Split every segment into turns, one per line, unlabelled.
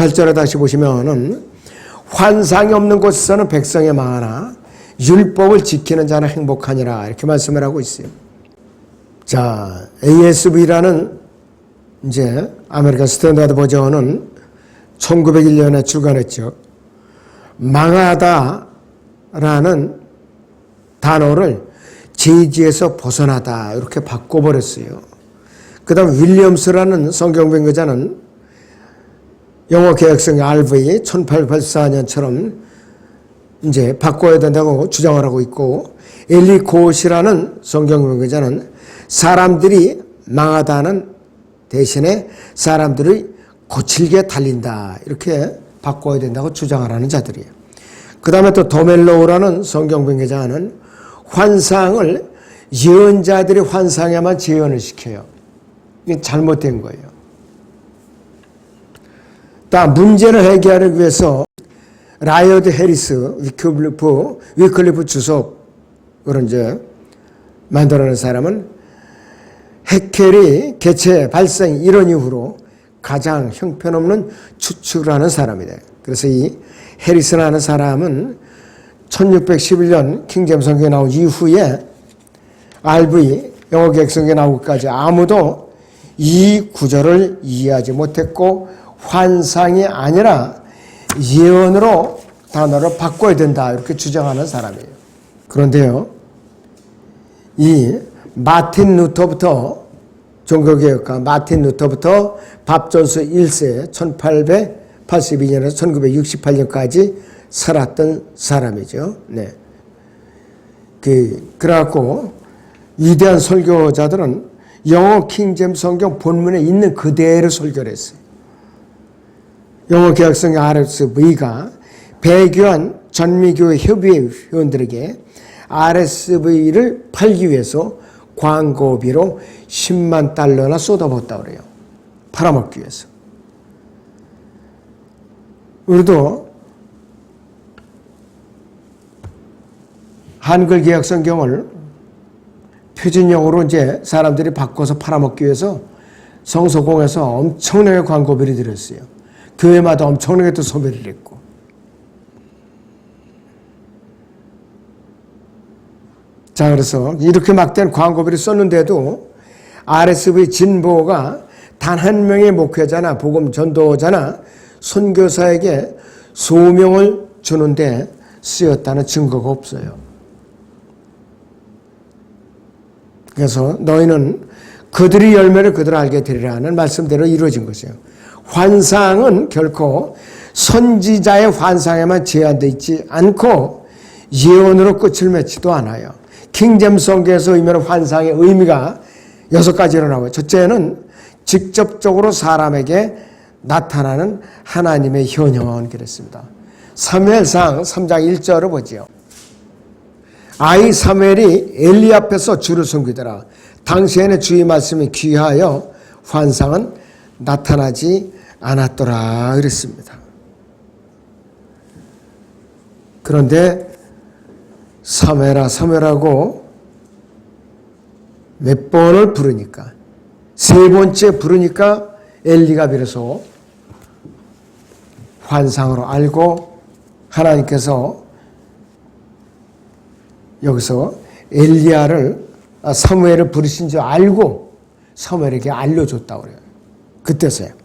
18절에 다시 보시면은 환상이 없는 곳에서는 백성이 많아 율법을 지키는 자는 행복하니라 이렇게 말씀을 하고 있어요. 자, ASV라는 이제 아메리칸 스탠다드 버전은 1901년에 출간했죠. 망하다라는 단어를 제지에서 벗어나다 이렇게 바꿔버렸어요. 그 다음 윌리엄스라는 성경ben교자는 영어 개혁성 RV 1884년처럼 이제 바꿔야 된다고 주장을 하고 있고 엘리 고시라는 성경ben교자는 사람들이 망하다는 대신에 사람들이 거칠게 달린다 이렇게 바꿔야 된다고 주장을 하는 자들이에요. 그 다음에 또 도멜로우라는 성경ben교자는 환상을 예언자들이 환상에만 재현을 시켜요. 이게 잘못된 거예요. 다 문제를 해결하기 위해서 라이어드 해리스 위클리프 위클리프 주석으로 이제 만들어낸 사람은 해켈이 개체 발생 이런 이후로 가장 형편없는 추측을 하는 사람이다. 그래서 이 해리스라는 사람은 1611년 킹잼 성경에 나온 이후에 RV 영어 객성에 나오기까지 아무도 이 구절을 이해하지 못했고 환상이 아니라 예언으로 단어를 바꿔야 된다 이렇게 주장하는 사람이에요. 그런데요, 이 마틴 루터부터 종교개혁가 마틴 루터부터 밥존스 1세 1882년에서 1968년까지 살았던 사람이죠. 네. 그, 그래갖고 위대한 설교자들은 영어 킹잼 성경 본문에 있는 그대로 설교를 했어요. 영어 개혁성 RSV가 배교한 전미교 협의회 회원들에게 RSV를 팔기 위해서 광고비로 10만 달러나 쏟아붓다 그래요. 팔아먹기 위해서. 우리도 한글 개혁 성경을 표준형으로 이제 사람들이 바꿔서 팔아먹기 위해서 성서공에서 엄청나게 광고비를 들였어요. 교회마다 엄청나게 또 소비를 했고. 자, 그래서 이렇게 막대한 광고비를 썼는데도 RSV 진보가 단 한 명의 목회자나 복음 전도자나 선교사에게 소명을 주는데 쓰였다는 증거가 없어요. 그래서 너희는 그들이 열매를 그들 알게 되리라 는 말씀대로 이루어진 것이에요. 환상은 결코 선지자의 환상에만 제한되어 있지 않고 예언으로 끝을 맺지도 않아요. 킹잼 성경에서 의미하는 환상의 의미가 여섯 가지로 나와요. 첫째는 직접적으로 사람에게 나타나는 하나님의 현현 그랬습니다. 사무엘상 3장 1절을 보지요. 아이 사무엘이 엘리 앞에서 주를 섬기더라. 당시에는 주의 말씀이 귀하여 환상은 나타나지 않았더라 그랬습니다. 그런데 사무엘아 사무엘하고 몇 번을 부르니까 세 번째 부르니까 엘리가 비로소 환상으로 알고 하나님께서 여기서 엘리야를 아, 사무엘을 부르신 줄 알고 사무엘에게 알려줬다고 그래요. 그때서요.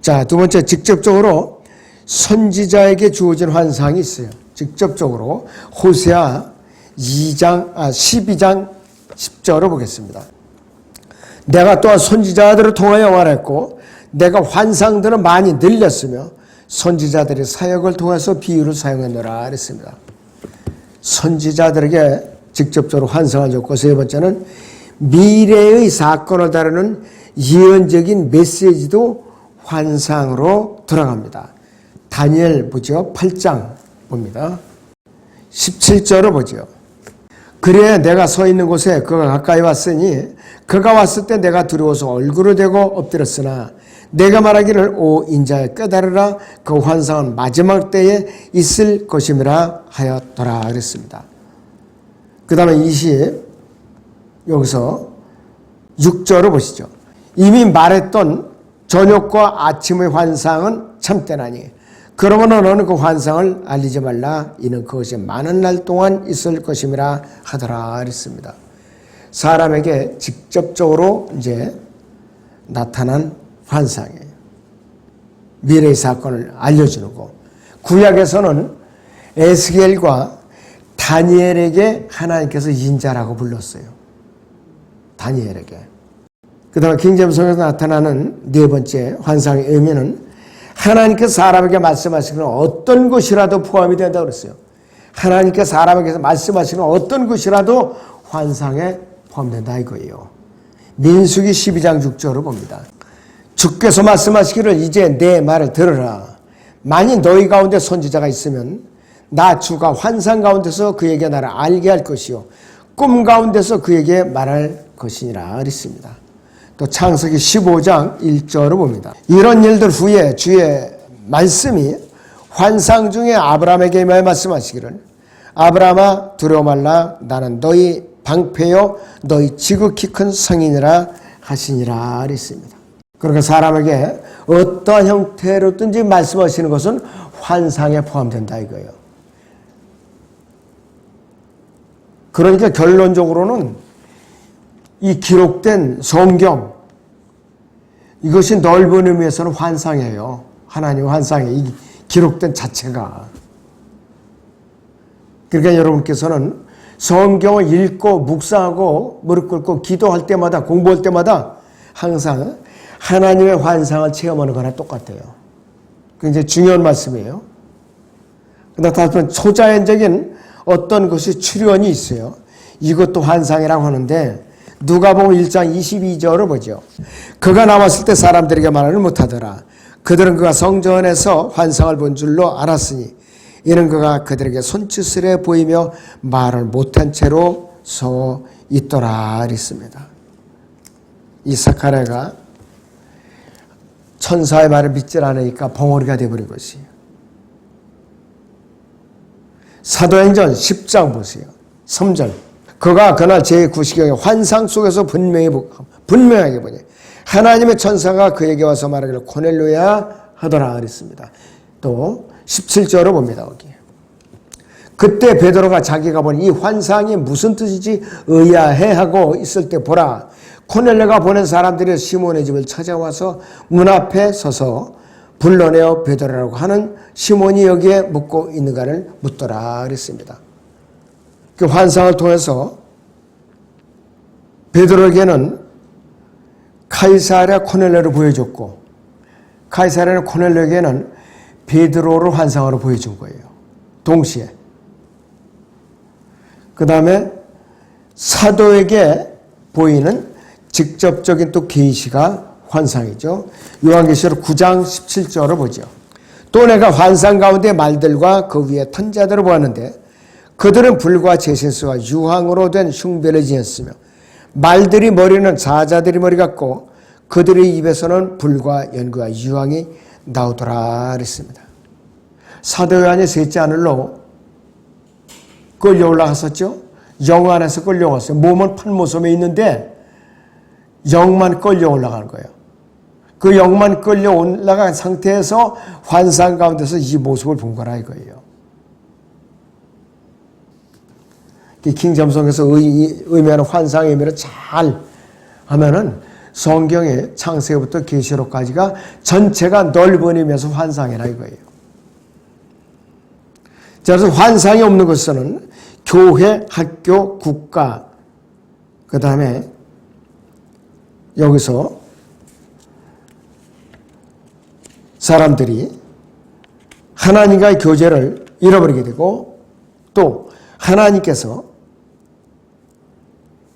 자, 두 번째 직접적으로 선지자에게 주어진 환상이 있어요. 직접적으로 호세아 2장 아 12장 10절을 보겠습니다. 내가 또한 선지자들을 통하여 말했고 내가 환상들을 많이 늘렸으며 선지자들의 사역을 통해서 비유를 사용했노라 그랬습니다. 선지자들에게 직접적으로 환상을 줬고 세 번째는 미래의 사건을 다루는 예언적인 메시지도 환상으로 들어갑니다. 다니엘 보죠. 8장 봅니다. 17절을 보죠. 그래 내가 서 있는 곳에 그가 가까이 왔으니 그가 왔을 때 내가 두려워서 얼굴을 대고 엎드렸으나 내가 말하기를 오 인자야 깨달으라 그 환상은 마지막 때에 있을 것임이라 하였더라 그랬습니다. 그 다음에 20 여기서 6절을 보시죠. 이미 말했던 저녁과 아침의 환상은 참되나니 그러므로 너는 그 환상을 알리지 말라 이는 그것이 많은 날 동안 있을 것임이라 하더라 그랬습니다. 사람에게 직접적으로 이제 나타난 환상이에요. 미래의 사건을 알려주는 거. 구약에서는 에스겔과 다니엘에게 하나님께서 인자라고 불렀어요. 다니엘에게. 그 다음에 킹제임성에서 나타나는 네 번째 환상의 의미는 하나님께서 사람에게 말씀하시는 어떤 것이라도 포함이 된다고 그랬어요. 하나님께 사람에게 말씀하시는 어떤 것이라도 환상에 포함된다 이거예요. 민수기 12장 6절을 봅니다. 주께서 말씀하시기를 이제 내 말을 들으라. 만일 너희 가운데 선지자가 있으면 나 주가 환상 가운데서 그에게 나를 알게 할 것이요. 꿈 가운데서 그에게 말할 것이니라 그랬습니다. 또 창세기 15장 1절을 봅니다. 이런 일들 후에 주의 말씀이 환상 중에 아브라함에게 말씀하시기를 아브라함아 두려워 말라 나는 너희 방패요 너희 지극히 큰 성인이라 하시니라 그랬습니다. 그러니까 사람에게 어떠한 형태로든지 말씀하시는 것은 환상에 포함된다 이거예요. 그러니까 결론적으로는 이 기록된 성경 이것이 넓은 의미에서는 환상이에요. 하나님 환상이 이 기록된 자체가. 그러니까 여러분께서는 성경을 읽고 묵상하고 무릎 꿇고 기도할 때마다 공부할 때마다 항상 하나님의 환상을 체험하는 거랑 똑같아요. 굉장히 중요한 말씀이에요. 근데 다시 번 초자연적인 어떤 것이 출현이 있어요. 이것도 환상이라고 하는데 누가복음 1장 22절을 보죠. 그가 나왔을 때 사람들에게 말을 못하더라. 그들은 그가 성전에서 환상을 본 줄로 알았으니 이는 그가 그들에게 손짓을 보이며 말을 못한 채로 서 있더라 그랬습니다. 이 사카랴가 천사의 말을 믿지 않으니까 벙어리가 되어버린 것이에요. 사도행전 10장 보세요. 3절. 그가 그날 제9시경에 환상 속에서 분명히, 분명하게 보니 하나님의 천사가 그에게 와서 말하기를 코넬로야 하더라 그랬습니다. 또 17절을 봅니다. 거기. 그때 베드로가 자기가 본 이 환상이 무슨 뜻이지 의아해하고 있을 때 보라 코넬레가 보낸 사람들이 시몬의 집을 찾아와서 문 앞에 서서 불러내어 베드로라고 하는 시몬이 여기에 묻고 있는가를 묻더라 그랬습니다. 그 환상을 통해서 베드로에게는 카이사랴 코넬레를 보여줬고 카이사랴 코넬레에게는 베드로를 환상으로 보여준 거예요. 동시에. 그 다음에 사도에게 보이는 직접적인 또 계시가 환상이죠. 요한계시록 9장 17절을 보죠. 또 내가 환상 가운데 말들과 그 위에 탄자들을 보았는데 그들은 불과 제신수와 유황으로 된 흉배를 지었으며 말들이 머리는 사자들이 머리 같고 그들의 입에서는 불과 연구와 유황이 나오더라 그랬습니다. 사도 요한이 셋째 하늘로 끌려 올라갔었죠. 영 안에서 끌려왔어요. 몸은 판모섬에 있는데 영만 끌려 올라가는 거예요. 그 영만 끌려 올라간 상태에서 환상 가운데서 이 모습을 본 거라 이거예요. 킹점성에서 의, 의미하는 환상의 의미를 잘 하면은 성경의 창세부터 계시록까지가 전체가 넓은 의미에서 환상이라 이거예요. 자, 그래서 환상이 없는 것은 교회, 학교, 국가, 그 다음에 여기서 사람들이 하나님과의 교제를 잃어버리게 되고 또 하나님께서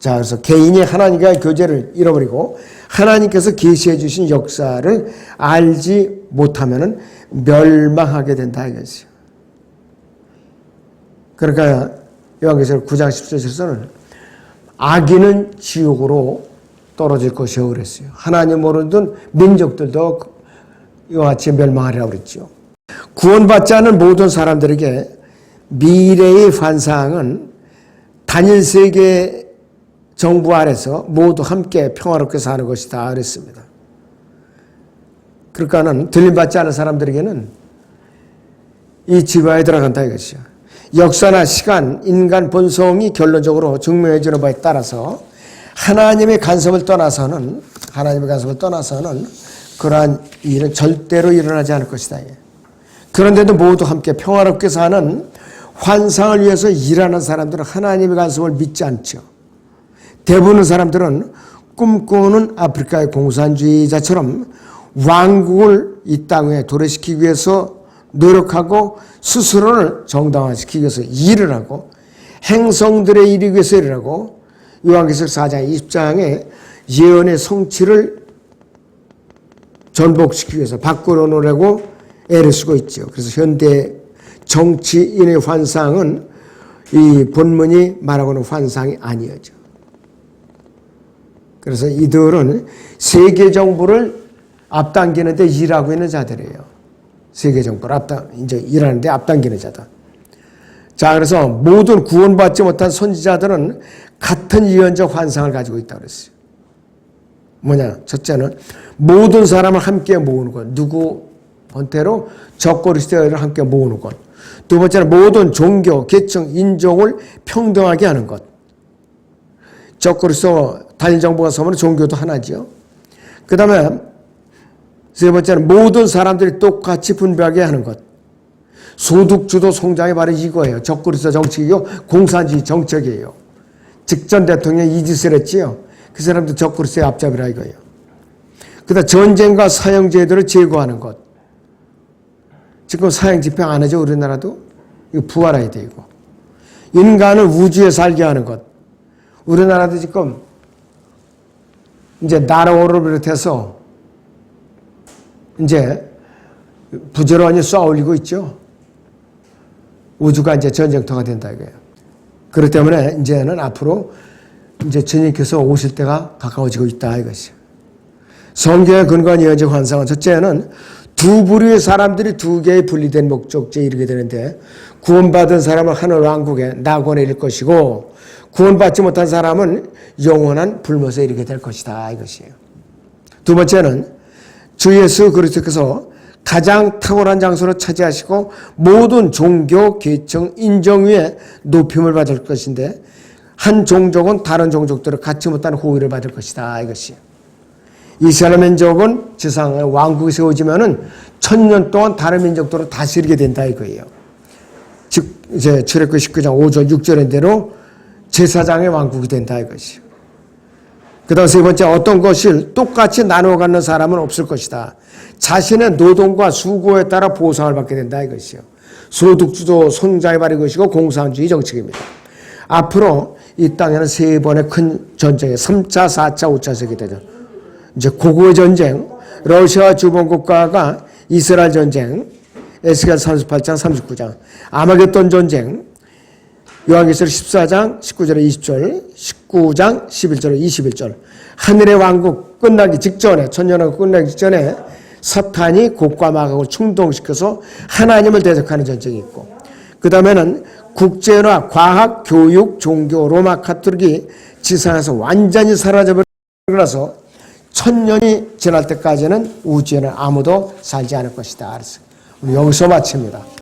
자 그래서 개인이 하나님과의 교제를 잃어버리고 하나님께서 계시해 주신 역사를 알지 못하면은 멸망하게 된다 이거죠. 그러니까 요한계시록 9장 10절에서는 악인은 지옥으로 떨어질 것이요 그랬어요. 하나님 모르던 민족들도 이와 같이 멸망하리라고 그랬죠. 구원받지 않은 모든 사람들에게 미래의 환상은 단일 세계 정부 아래서 모두 함께 평화롭게 사는 것이다 그랬습니다. 그러니까는 들림받지 않은 사람들에게는 이 지바에 들어간다 이것이요. 역사나 시간, 인간 본성이 결론적으로 증명해지는 바에 따라서 하나님의 간섭을 떠나서는 하나님의 간섭을 떠나서는 그러한 일은 절대로 일어나지 않을 것이다. 예. 그런데도 모두 함께 평화롭게 사는 환상을 위해서 일하는 사람들은 하나님의 간섭을 믿지 않죠. 대부분의 사람들은 꿈꾸는 아프리카의 공산주의자처럼 왕국을 이 땅에 도래시키기 위해서 노력하고 스스로를 정당화시키기 위해서 일을 하고 행성들의 일이 위해서 일을 하고 요한계시록 4장 20장에 예언의 성취를 전복시키기 위해서 밖으로 놓으려고 애를 쓰고 있죠. 그래서 현대 정치인의 환상은 이 본문이 말하고는 환상이 아니었죠. 그래서 이들은 세계 정부를 앞당기는데 일하고 있는 자들이에요. 세계 정부를 앞당 이제 일하는데 앞당기는 자다. 자, 그래서 모든 구원받지 못한 선지자들은 같은 예언적 환상을 가지고 있다 그랬어요. 뭐냐? 첫째는 모든 사람을 함께 모으는 것. 누구 번태로 적그리스도를 함께 모으는 것. 두 번째는 모든 종교, 계층, 인종을 평등하게 하는 것. 적그리스도 단일 정부가 서면 종교도 하나지요. 그 다음에 세 번째는 모든 사람들이 똑같이 분배하게 하는 것. 소득주도 성장이 바로 이거예요. 적그리스도 정책이요. 공산주의 정책이에요. 직전 대통령이 이 짓을 했지요. 그 사람도 적그리스도의 앞잡이라 이거예요. 그 다음 전쟁과 사형제도를 제거하는 것. 지금 사형 집행 안 하죠. 우리나라도. 이거 부활해야 돼 이거. 인간을 우주에 살게 하는 것. 우리나라도 지금 이제 나라오를 비롯해서 이제 부지런히 쏘아 올리고 있죠. 우주가 이제 전쟁터가 된다 이거예요. 그렇기 때문에 이제는 앞으로 이제 주님께서 오실 때가 가까워지고 있다 이것이요. 성경에 근거한 예언적 환상은 첫째는 두 부류의 사람들이 두 개의 분리된 목적지에 이르게 되는데 구원받은 사람은 하늘 왕국에 낙원에 이를 것이고 구원받지 못한 사람은 영원한 불못에 이르게 될 것이다 이것이에요. 두 번째는 주 예수 그리스도께서 가장 탁월한 장소를 차지하시고 모든 종교, 계층, 인정 위에 높임을 받을 것인데 한 종족은 다른 종족들을 갖지 못한 호의를 받을 것이다 이것이. 이스라엘 민족은 지상에 왕국이 세워지면은 천년 동안 다른 민족들을 다스리게 된다 이거예요. 즉 이제 출애굽 19장 5절 6절인 대로 제사장의 왕국이 된다 이것이요. 그 다음 세 번째 어떤 것을 똑같이 나누어 갖는 사람은 없을 것이다. 자신의 노동과 수고에 따라 보상을 받게 된다 이것이요. 소득주도 성장이 바른 것이고 공산주의 정책입니다. 앞으로 이 땅에는 세 번의 큰 전쟁에 3차, 4차, 5차 세계대전 이제 고고의 전쟁, 러시아 주변국가가 이스라엘 전쟁, 에스겔 38장, 39장, 아마겟돈 전쟁, 요한계시록 14장 19절에 20절, 19장 11절에 21절. 하늘의 왕국 끝나기 직전에 천년왕국 끝나기 직전에 사탄이 곡과 마각을 충동시켜서 하나님을 대적하는 전쟁이 있고 그 다음에는 국제나 과학, 교육, 종교, 로마 카톨릭이 지상에서 완전히 사라져버리고 천년이 지날 때까지는 우주에는 아무도 살지 않을 것이다. 우리 여기서 마칩니다.